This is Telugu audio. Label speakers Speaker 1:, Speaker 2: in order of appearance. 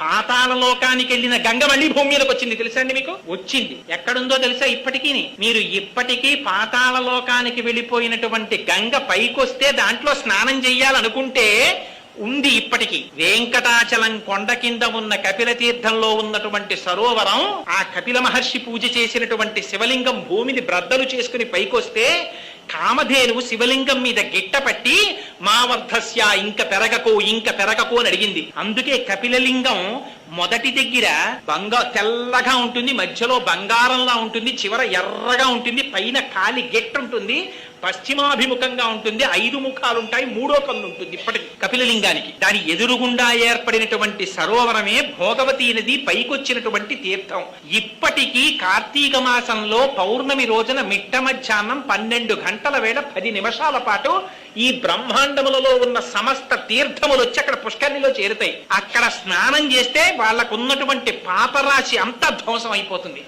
Speaker 1: పాతాళ లోకానికి వెళ్ళిన గంగ మళ్ళీ భూమి మీదకి వచ్చింది తెలుసా అండి మీకు? వచ్చింది. ఎక్కడుందో తెలుసా ఇప్పటికీ మీరు ఇప్పటికీ పాతాళ లోకానికి వెళ్ళిపోయినటువంటి గంగ పైకొస్తే దాంట్లో స్నానం చెయ్యాలనుకుంటే ఉంది ఇప్పటికి. వెంకటాచలం కొండ కింద ఉన్న కపిల తీర్థంలో ఉన్నటువంటి సరోవరం ఆ కపిల మహర్షి పూజ చేసినటువంటి శివలింగం భూమిని బ్రద్దలు చేసుకుని పైకొస్తే కామధేనువు శివలింగం మీద గిట్టపట్టి మా వర్ధస్య ఇంక పెరగకు ఇంక పెరగకు అని అడిగింది. అందుకే కపిలలింగం మొదటి దగ్గర బంగా తెల్లగా ఉంటుంది మధ్యలో బంగారంలా ఉంటుంది చివర ఎర్రగా ఉంటుంది పైన కాలి గెట్ ఉంటుంది పశ్చిమాభిముఖంగా ఉంటుంది ఐదు ముఖాలు ఉంటాయి మూడో కన్ను ఉంటుంది ఇప్పటికి కపిలలింగానికి. దాని ఎదురుగుండా ఏర్పడినటువంటి సరోవరమే భోగవతి నది పైకొచ్చినటువంటి తీర్థం. ఇప్పటికీ కార్తీక మాసంలో పౌర్ణమి రోజున మిట్ట మధ్యాహ్నం పన్నెండు గంటల వేళ పది నిమిషాల పాటు ఈ బ్రహ్మాండములలో ఉన్న సమస్త తీర్థములు వచ్చి అక్కడ పుష్కరిణిలో చేరుతాయి. అక్కడ స్నానం చేస్తే వాళ్ళకున్నటువంటి పాపరాశి అంతా ధ్వంసం అయిపోతుంది